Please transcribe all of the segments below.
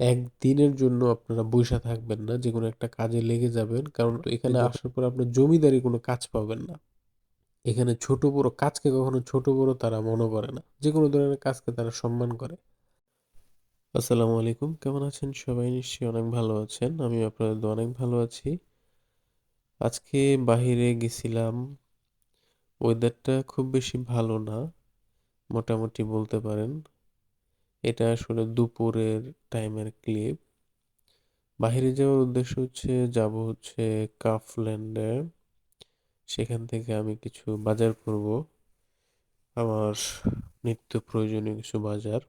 একদিনের জন্য আপনারা বইসা থাকবেন না। যে কোনো একটা কাজে লেগে যাবেন। কারণ এখানে আসার পর আপনার জমিদারি কোনো কাজ পাবেন না। এখানে ছোট বড় কাজকে কখনো ছোট বড় তারা মনে করে না। যে কোনো ধরনের কাজকে তারা সম্মান করে। আসসালামু আলাইকুম। কেমন আছেন সবাই? নিশ্চয়ই অনেক ভালো আছেন। আমি আপনাদের অনেক ভালো আছি। আজকে বাহিরে গেছিলাম। ওয়েদারটা খুব বেশি ভালো না। মোটামুটি বলতে পারেন। এটা আসলে দুপুরের টাইমের ক্লিপ। বাহিরে যাওয়ার উদ্দেশ্য হচ্ছে যাব হচ্ছে কাফল্যান্ডে। সেখান থেকে আমি কিছু বাজার করব। আমার নিত্য প্রয়োজনীয় কিছু বাজার।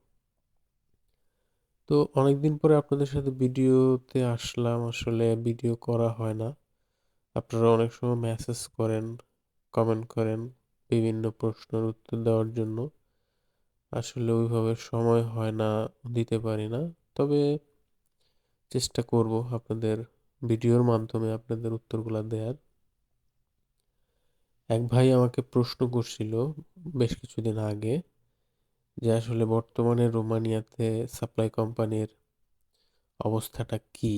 তো অনেকদিন পরে আপনাদের সাথে ভিডিওতে আসলাম। আসলে ভিডিও করা হয় না। আপনারা অনেক সময় মেসেজ করেন, কমেন্ট করেন বিভিন্ন প্রশ্নের উত্তর দেওয়ার জন্য। আসলে ওইভাবে সময় হয় না, দিতে পারি না। তবে চেষ্টা করব আপনাদের ভিডিওর মাধ্যমে আপনাদের উত্তরগুলো দেয়ার। এক ভাই আমাকে প্রশ্ন করছিল বেশ কিছুদিন আগে যে আসলে বর্তমানে রোমানিয়াতে সাপ্লাই কোম্পানির অবস্থাটা কি?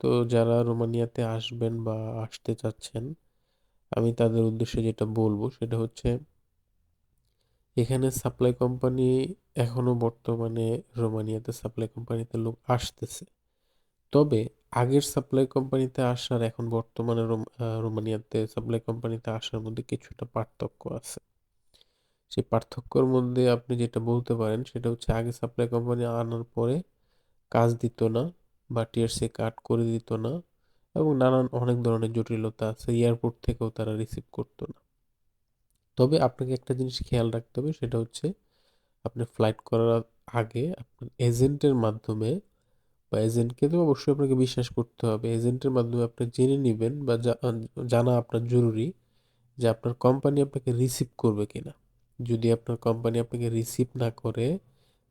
তো যারা রোমানিয়াতে আসবেন বা আসতে চাচ্ছেন, আমি তাদের উদ্দেশ্যে যেটা বলব সেটা হচ্ছে এখানে সাপ্লাই কোম্পানি এখনও বর্তমানে রোমানিয়াতে সাপ্লাই কোম্পানিতে লোক আসতেছে। তবে আগের সাপ্লাই কোম্পানিতে আসার এখন বর্তমানে রোমানিয়াতে সাপ্লাই কোম্পানিতে আসার মধ্যে কিছুটা পার্থক্য আছে। সেই পার্থক্যর মধ্যে আপনি যেটা বলতে পারেন সেটা হচ্ছে আগে সাপ্লাই কোম্পানি আনার পরে কাজ দিত না বা টিআরসি কাট করে দিত না এবং নানান অনেক ধরনের জটিলতা আছে। এয়ারপোর্ট থেকেও তারা রিসিভ করতো না। তবে আপনাকে একটা জিনিস খেয়াল রাখতে হবে, সেটা হচ্ছে আপনি ফ্লাইট করার আগে আপনার এজেন্টের মাধ্যমে বা এজেন্টকে তো অবশ্যই আপনাকে বিশ্বাস করতে হবে। এজেন্টের মাধ্যমে আপনি জেনে নিবেন বা জানা আপনার জরুরি যে আপনার কোম্পানি আপনাকে রিসিভ করবে কিনা। যদি আপনার কোম্পানি আপনাকে রিসিভ না করে,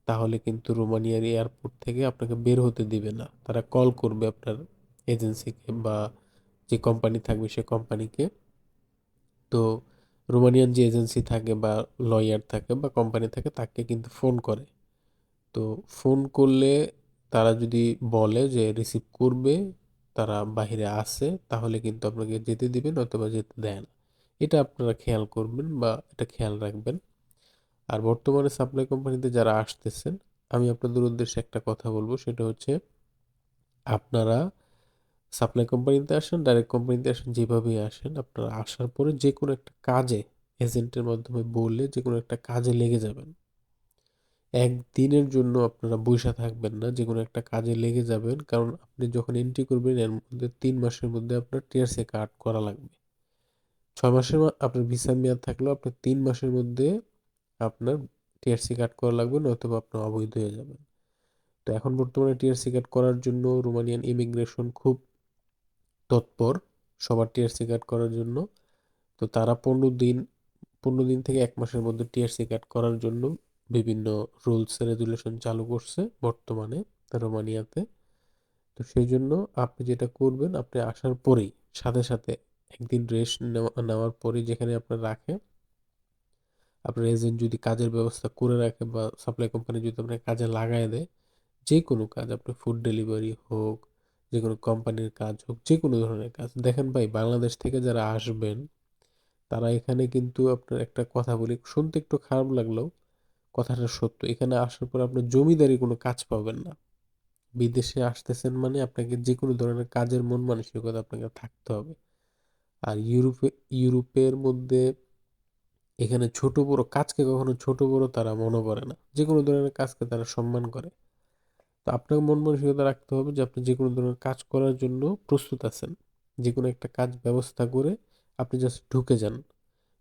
তাহলে কিন্তু রোমানিয়ার এয়ারপোর্ট থেকে আপনাকে বের হতে দিবে না। তারা কল করবে আপনার এজেন্সিকে বা যে কোম্পানি থাকবে সে কোম্পানিকে। তো রোমানিয়ান যে এজেন্সি থাকে বা লয়ার থাকে বা কোম্পানি থাকে তাকে কিন্তু ফোন করে। তো ফোন করলে তারা যদি বলে যে রিসিভ করবে, তারা বাহিরে আসে তাহলে কিন্তু আপনাকে যেতে দিবে অথবা যেতে দেয় না। এটা আপনারা খেয়াল করবেন বা এটা খেয়াল রাখবেন। আর বর্তমানে সাপ্লাই কোম্পানিতে যারা আসতেছেন, আমি আপনাদের উদ্দেশ্যে একটা কথা বলব সেটা হচ্ছে আপনারা সাপ্লাই কোম্পানিতে আসেন, ডাইরেক্ট কোম্পানিতে আসেন যেভাবেই আসেন, আপনারা আসার পরে যে কোনো একটা কাজে এজেন্টের মাধ্যমে বললে যে কোনো একটা কাজে লেগে যাবেন। একদিনের জন্য আপনারা বইসা থাকবেন না। যে কোনো একটা কাজে লেগে যাবেন। কারণ আপনি যখন এন্ট্রি করবেন এর মধ্যে তিন মাসের মধ্যে আপনার টিআরসি কার্ড করা লাগবে। ছয় মাসের আপনার ভিসা মেয়াদ থাকলেও আপনার তিন মাসের মধ্যে আপনার টিআরসি কার্ড করা লাগবে নতুবা আপনি অবৈধ হয়ে যাবেন। তো এখন বর্তমানে টিআরসি কার্ড করার জন্য রোমানিয়ান ইমিগ্রেশন খুব তৎপর সবার টিআরসি কার্ড করার জন্য। তো তারা ১৫ দিন ১৫ দিন থেকে এক মাসের মধ্যে টিআরসি কার্ড করার জন্য বিভিন্ন রুলস রেগুলেশন চালু করছে বর্তমানে রোমানিয়াতে। তো সেই জন্য আপনি যেটা করবেন আপনি আসার পরেই সাথে, সাথে একদিন রেস্ট নেওয়া নেওয়ার পরেই যেখানে আপনার রাখে আপনার এজেন্ট যদি কাজের ব্যবস্থা করে রাখে বা সাপ্লাই কোম্পানি যদি আপনাকে কাজে লাগায় দেয়, যে কোনো কাজ আপনার ফুড ডেলিভারি হোক, যেকোনো কোম্পানির কাজ হোক, যেকোনো ধরনের কাজ। দেখেন ভাই বাংলাদেশ থেকে যারা আসবেন তারা এখানে কিন্তু আপনার একটা কথা বলি শুনতে একটু খারাপ লাগলেও কথাটা সত্য। এখানে আসার পর আপনার জমিদারি কোনো কাজ পাবেন না। বিদেশে আসতেছেন মানে আপনাকে যেকোনো ধরনের কাজের মন মানসিকতা আপনাকে থাকতে হবে। আর ইউরোপে ইউরোপের মধ্যে এখানে ছোট বড় কাজকে কখনো ছোট বড় তারা মনে করে না। যে কোনো ধরনের কাজকে তারা সম্মান করে। তো আপনাকে মন মানসিকতা রাখতে হবে যে আপনি যে কোনো ধরনের কাজ করার জন্য প্রস্তুত আছেন। যে কোনো একটা কাজ ব্যবস্থা করে আপনি জাস্ট ঢুকে যান।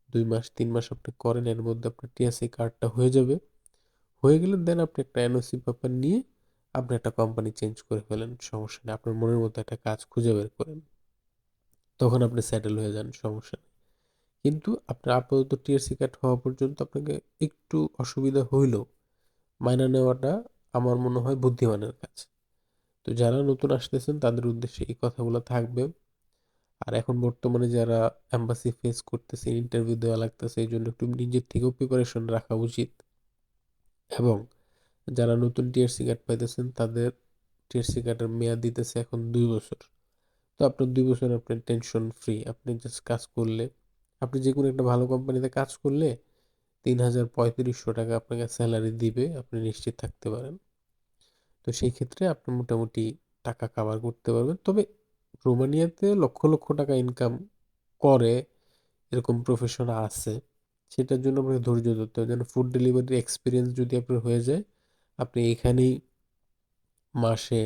দুই মাস, তিন মাস আপনি করেন, এর মধ্যে আপনার টিএসসি কার্ডটা হয়ে যাবে। হয়ে গেলে দেন আপনি একটা এনওসি পেপার নিয়ে আপনি একটা কোম্পানি চেঞ্জ করে ফেলেন সমস্যা নেই। আপনার মনের মতো একটা কাজ খুঁজে বের করেন। তখন আপনি সেটেল হয়ে যান, সমস্যা নেই। কিন্তু আপনার আপাতত টিএসসি কার্ড হওয়া পর্যন্ত আপনাকে একটু অসুবিধা হইলেও মাইনা নেওয়াটা আমার মনে হয় বুদ্ধিমানের কাজ। তো যারা নতুন আসতেছেন তাদের উদ্দেশ্যে এই কথাগুলো থাকবে। আর এখন বর্তমানে যারা এম্বাসি ফেস করতেছে, ইন্টারভিউ দেওয়া লাগতেছে এই জন্য একটু নিজের থেকেও প্রিপারেশন রাখা উচিত। এবং যারা নতুন টিআরসি কার্ড পাইতেছেন তাদের টিএসসি কার্ডের মেয়াদ দিতেছে এখন দুই বছর তো আপনার দুই বছর আপনার টেনশন ফ্রি আপনি জাস্ট কাজ করলে আপনি যে কোনো একটা ভালো কোম্পানিতে কাজ করলে তিন হাজার পঁয়ত্রিশশো টাকা আপনাকে স্যালারি দিবে, আপনি নিশ্চিত থাকতে পারেন। তো সেই ক্ষেত্রে আপনি মোটামুটি টাকা কাভার করতে পারবেন। তবে রোমানিয়াতে লক্ষ লক্ষ টাকা ইনকাম করে এরকম প্রফেশন আছে, সেটার জন্য আপনাকে ধৈর্য ধরতে হবে। যেন ফুড ডেলিভারির এক্সপিরিয়েন্স যদি আপনার হয়ে যায়, আপনি এখানেই মাসে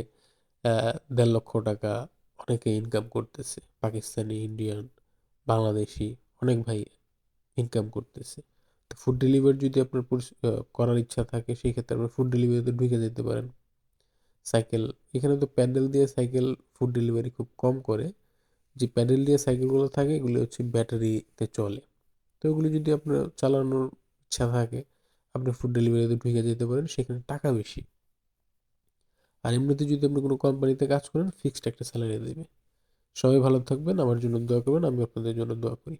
দেড় লক্ষ টাকা অনেকে ইনকাম করতেছে। পাকিস্তানি ইন্ডিয়ান বাংলাদেশি অনেক ভাই ইনকাম করতেছে। তো ফুড ডেলিভারি যদি আপনার করার ইচ্ছা থাকে, সেই ক্ষেত্রে আপনি ফুড ডেলিভারিতে ঢুকে যেতে পারেন। সাইকেল এখানে তো প্যাডেল দিয়ে সাইকেল ফুড ডেলিভারি খুব কম করে। যে প্যাডেল দিয়ে সাইকেলগুলো থাকে, এগুলি হচ্ছে ব্যাটারিতে চলে। তো ওগুলো যদি আপনার চালানোর ইচ্ছা থাকে, আপনি ফুড ডেলিভারিতে ঢুকে যেতে পারেন, সেখানে টাকা বেশি। আর এমনিতে যদি আপনি কোনো কোম্পানিতে কাজ করেন ফিক্সড একটা স্যালারি দেবে। সবাই ভালো থাকবেন, আমার জন্য দোয়া করবেন, আমি আপনাদের জন্য দোয়া করি।